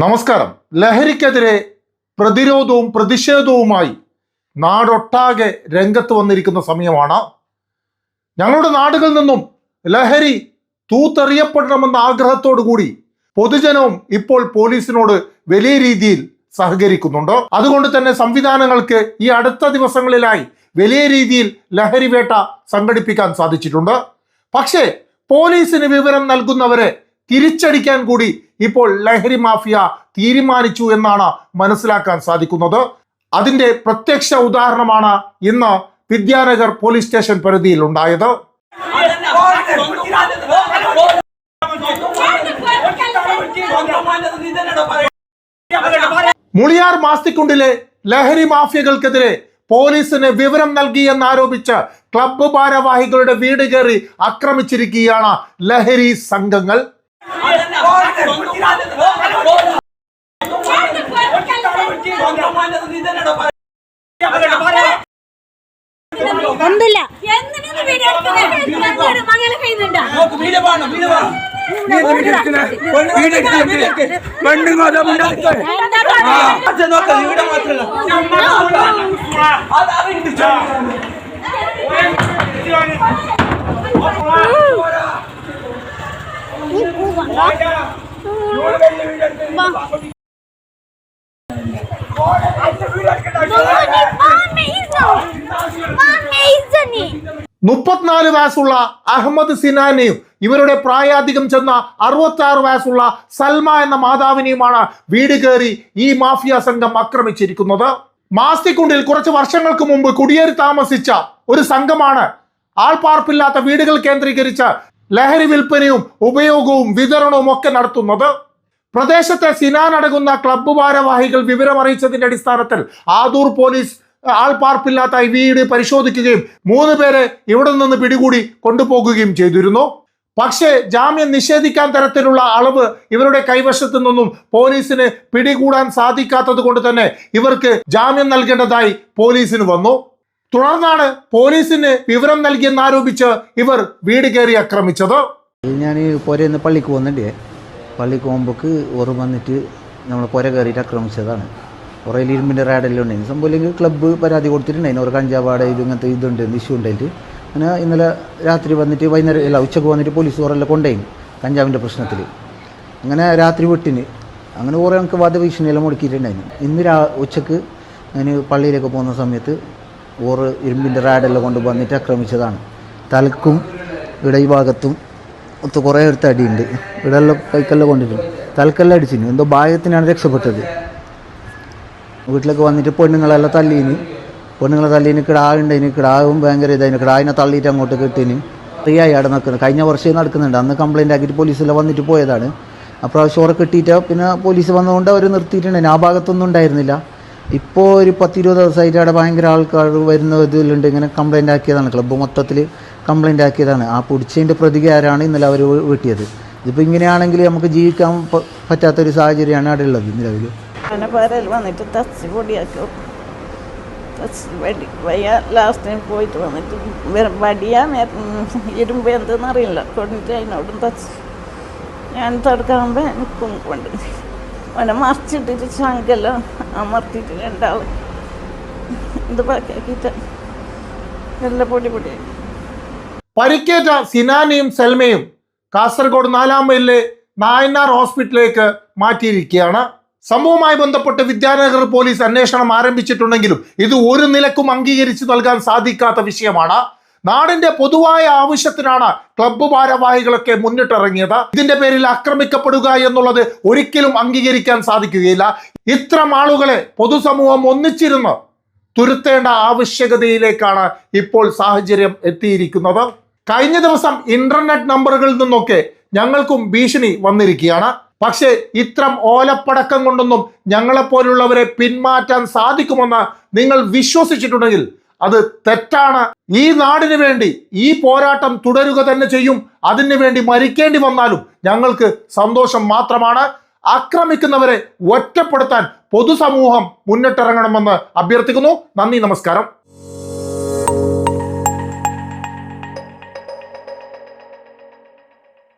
നമസ്കാരം. ലഹരിക്കെതിരെ പ്രതിരോധവും പ്രതിഷേധവുമായി നാടൊട്ടാകെ രംഗത്ത് വന്നിരിക്കുന്ന സമയമാണ്. ഞങ്ങളുടെ നാടുകളിൽ നിന്നും ലഹരി തൂത്തെറിയപ്പെടണമെന്ന ആഗ്രഹത്തോടു കൂടി പൊതുജനവും ഇപ്പോൾ പോലീസിനോട് വലിയ രീതിയിൽ സഹകരിക്കുന്നുണ്ട്. അതുകൊണ്ട് തന്നെ സംവിധാനങ്ങൾക്ക് ഈ അടുത്ത ദിവസങ്ങളിലായി വലിയ രീതിയിൽ ലഹരി വേട്ട സംഘടിപ്പിക്കാൻ സാധിച്ചിട്ടുണ്ട്. പക്ഷേ പോലീസിന് വിവരം നൽകുന്നവരെ തിരിച്ചടിക്കാൻ കൂടി ഇപ്പോൾ ലഹരി മാഫിയ തീരുമാനിച്ചു എന്നാണ് മനസ്സിലാക്കാൻ സാധിക്കുന്നത്. അതിന്റെ പ്രത്യക്ഷ ഉദാഹരണമാണ് ഇന്ന് വിദ്യാനഗർ പോലീസ് സ്റ്റേഷൻ പരിധിയിൽ ഉണ്ടായത്. മുളിയാർ മാസ്തിക്കുണ്ടിലെ ലഹരി മാഫിയകൾക്കെതിരെ പോലീസിന് വിവരം നൽകിയെന്നാരോപിച്ച് ക്ലബ്ബ് ഭാരവാഹികളുടെ വീട് കയറി ആക്രമിച്ചിരിക്കുകയാണ് ലഹരി സംഘങ്ങൾ. ഒന്നുമില്ല എന്തിനാണ് വീഡിയോ എടുക്കുന്നത് മകളെ കയ്യിലുണ്ടാ മുപ്പത്തിനാല് വയസ്സുള്ള അഹമ്മദ് സിനാനെയും ഇവരുടെ പ്രായാധികം ചെന്ന അറുപത്തി ആറ് വയസ്സുള്ള സൽമ എന്ന മാതാവിനെയുമാണ് വീട് കയറി ഈ മാഫിയ സംഘം ആക്രമിച്ചിരിക്കുന്നത്. മാസ്തിക്കുണ്ടിൽ കുറച്ച് വർഷങ്ങൾക്ക് മുമ്പ് കുടിയേറി താമസിച്ച ഒരു സംഘമാണ് ആൾപാർപ്പില്ലാത്ത വീടുകൾ കേന്ദ്രീകരിച്ച് ലഹരി വിൽപ്പനയും ഉപയോഗവും വിതരണവും ഒക്കെ നടത്തുന്നത്. പ്രദേശത്തെ സിനാൻ അടങ്ങുന്ന ക്ലബ്ബ് ഭാരവാഹികൾ വിവരമറിയിച്ചതിന്റെ അടിസ്ഥാനത്തിൽ ആദൂർ പോലീസ് ആൾപ്പാർപ്പില്ലാത്ത ഐ വീട് പരിശോധിക്കുകയും മൂന്ന് പേരെ ഇവിടെ നിന്ന് പിടികൂടി കൊണ്ടുപോകുകയും ചെയ്തിരുന്നു. പക്ഷേ ജാമ്യം നിഷേധിക്കാൻ തരത്തിലുള്ള അളവ് ഇവരുടെ കൈവശത്തു നിന്നും പോലീസിന് പിടികൂടാൻ സാധിക്കാത്തത് കൊണ്ട് തന്നെ ഇവർക്ക് ജാമ്യം നൽകേണ്ടതായി പോലീസിന് വന്നു. തുടർന്നാണ് പോലീസിന് വിവരം നൽകിയെന്നാരോപിച്ച് ഇവർ വീട് കയറി ആക്രമിച്ചത്. ഞാൻ പള്ളിക്ക് പോകുന്നുണ്ട്. പള്ളിക്ക് പോകുമ്പോൾക്ക് ഓറ് വന്നിട്ട് നമ്മൾ പുര കയറിയിട്ട് ആക്രമിച്ചതാണ്. കുറേ ഇരുമ്പിന്റെ റാഡെല്ലാം ഉണ്ടായിരുന്നു. സംഭവം ഇല്ലെങ്കിൽ ക്ലബ്ബ് പരാതി കൊടുത്തിട്ടുണ്ടായിരുന്നു. ഒരു കഞ്ചാവാട ഇത് ഇങ്ങനത്തെ ഇതുണ്ട് ഇഷ്യൂ ഉണ്ടായിട്ട്. അങ്ങനെ ഇന്നലെ രാത്രി വന്നിട്ട് വൈകുന്നേരം അല്ല ഉച്ചയ്ക്ക് വന്നിട്ട് പോലീസ് ഓറെല്ലാം കൊണ്ടുപോയി കഞ്ചാവിന്റെ പ്രശ്നത്തിൽ അങ്ങനെ രാത്രി വിട്ടിന്. അങ്ങനെ കുറേ ഞങ്ങൾക്ക് വധഭീഷണിയെല്ലാം മുടക്കിയിട്ടുണ്ടായിരുന്നു. ഇന്ന് രാ ഉച്ചയ്ക്ക് ഞാൻ പള്ളിയിലേക്ക് പോകുന്ന സമയത്ത് ഓറ് ഇരുമ്പിന്റെ റാഡെല്ലാം കൊണ്ട് വന്നിട്ട് ആക്രമിച്ചതാണ്. തലക്കും ഇവിടെ ഭാഗത്തും ഒത്ത് കുറേ അടുത്ത് അടിയുണ്ട് ഇവിടെ എല്ലാം കൈക്കെല്ലാം കൊണ്ടിട്ടുണ്ട് തലക്കെല്ലാം അടിച്ചിന് എന്തോ ഭാഗ്യത്തിനാണ് രക്ഷപ്പെട്ടത്. വീട്ടിലേക്ക് വന്നിട്ട് പെണ്ണുങ്ങളെല്ലാം തല്ലീന് പെണ്ണുങ്ങളെ തല്ലീന് കിടാവുണ്ടതിന് കിടാവും ഭയങ്കര ഇതായിന്. കിടാവിനെ തള്ളിയിട്ട് അങ്ങോട്ട് കിട്ടീന് ഫ്രീ ആയി അവിടെ നിൽക്കുന്നത് കഴിഞ്ഞ വർഷം നടക്കുന്നുണ്ട്. അന്ന് കംപ്ലയിന്റ് ആക്കിയിട്ട് പോലീസെല്ലാം വന്നിട്ട് പോയതാണ്. അപ്രാവശ്യം ഉറ കിട്ടിയിട്ട് പിന്നെ പോലീസ് വന്നതുകൊണ്ട് അവർ നിർത്തിയിട്ടുണ്ടായിരുന്നു ആ ഭാഗത്തൊന്നും ഉണ്ടായിരുന്നില്ല. ഇപ്പോൾ ഒരു പത്തിരുപത് ദിവസമായിട്ട് അവിടെ ഭയങ്കര ആൾക്കാർ വരുന്ന ഇതിലുണ്ട്. ഇങ്ങനെ കംപ്ലയിന്റ് ആക്കിയതാണ്. ക്ലബ്ബ് മൊത്തത്തിൽ കംപ്ലൈന്റ് ആക്കിയതാണ്. ആ പിടിച്ചതിന്റെ പ്രതികാരമാണ് ഇന്നലെ അവർ വെട്ടിയത്? ഇതിപ്പോൾ ഇങ്ങനെയാണെങ്കിൽ നമുക്ക് ജീവിക്കാൻ പറ്റാത്തൊരു സാഹചര്യമാണ് അവിടെ ഉള്ളത് നിലവിൽ പേരൽ വന്നിട്ട് തച്ചി പൊടിയാക്കും. വടി വയ്യ ലാസ്റ്റ് പോയിട്ട് വന്നിട്ട് വെറും വടിയാ ഇരുമ്പ് എന്തെന്ന് അറിയില്ല. കൊണ്ടിട്ട് അതിനോടും തച്ച്. ഞാൻ തടുക്കാകുമ്പോൾ എനിക്കും കൊണ്ട് അവനെ മറിച്ചിട്ടിട്ട് ശങ്കെല്ലാം അമർത്തിയിട്ട് രണ്ടാൾ ഇത് ബാക്കിയാക്കിയിട്ട് എല്ലാം പൊടി പൊടിയായി പരിക്കേറ്റ സിനാനയും സെൽമയും കാസർഗോഡ് നാലാം മൈലിലെ നായനാർ ഹോസ്പിറ്റലിലേക്ക് മാറ്റിയിരിക്കുകയാണ്. സംഭവവുമായി ബന്ധപ്പെട്ട് വിദ്യാനഗർ പോലീസ് അന്വേഷണം ആരംഭിച്ചിട്ടുണ്ടെങ്കിലും ഇത് ഒരു നിലക്കും അംഗീകരിച്ചു നൽകാൻ സാധിക്കാത്ത വിഷയമാണ്. നാടിന്റെ പൊതുവായ ആവശ്യത്തിനാണ് ക്ലബ്ബ് ഭാരവാഹികളൊക്കെ മുന്നിട്ടിറങ്ങിയത്. ഇതിന്റെ പേരിൽ ആക്രമിക്കപ്പെടുക എന്നുള്ളത് ഒരിക്കലും അംഗീകരിക്കാൻ സാധിക്കുകയില്ല. ഇത്തരം ആളുകളെ പൊതുസമൂഹം ഒന്നിച്ചിരുന്ന് തുരുത്തേണ്ട ആവശ്യകതയിലേക്കാണ് ഇപ്പോൾ സാഹചര്യം എത്തിയിരിക്കുന്നത്. കഴിഞ്ഞ ദിവസം ഇന്റർനെറ്റ് നമ്പറുകളിൽ നിന്നൊക്കെ ഞങ്ങൾക്കും ഭീഷണി വന്നിരിക്കുകയാണ്. പക്ഷേ ഇത്തരം ഓലപ്പടക്കം കൊണ്ടൊന്നും ഞങ്ങളെപ്പോലുള്ളവരെ പിന്മാറ്റാൻ സാധിക്കുമെന്ന് നിങ്ങൾ വിശ്വസിച്ചിട്ടുണ്ടെങ്കിൽ അത് തെറ്റാണ്. ഈ നാടിനു വേണ്ടി ഈ പോരാട്ടം തുടരുക തന്നെ ചെയ്യും. അതിനു വേണ്ടി മരിക്കേണ്ടി വന്നാലും ഞങ്ങൾക്ക് സന്തോഷം മാത്രമാണ്. ആക്രമിക്കുന്നവരെ ഒറ്റപ്പെടുത്താൻ പൊതുസമൂഹം മുന്നിട്ടിറങ്ങണമെന്ന് അഭ്യർത്ഥിക്കുന്നു. നന്ദി നമസ്കാരം.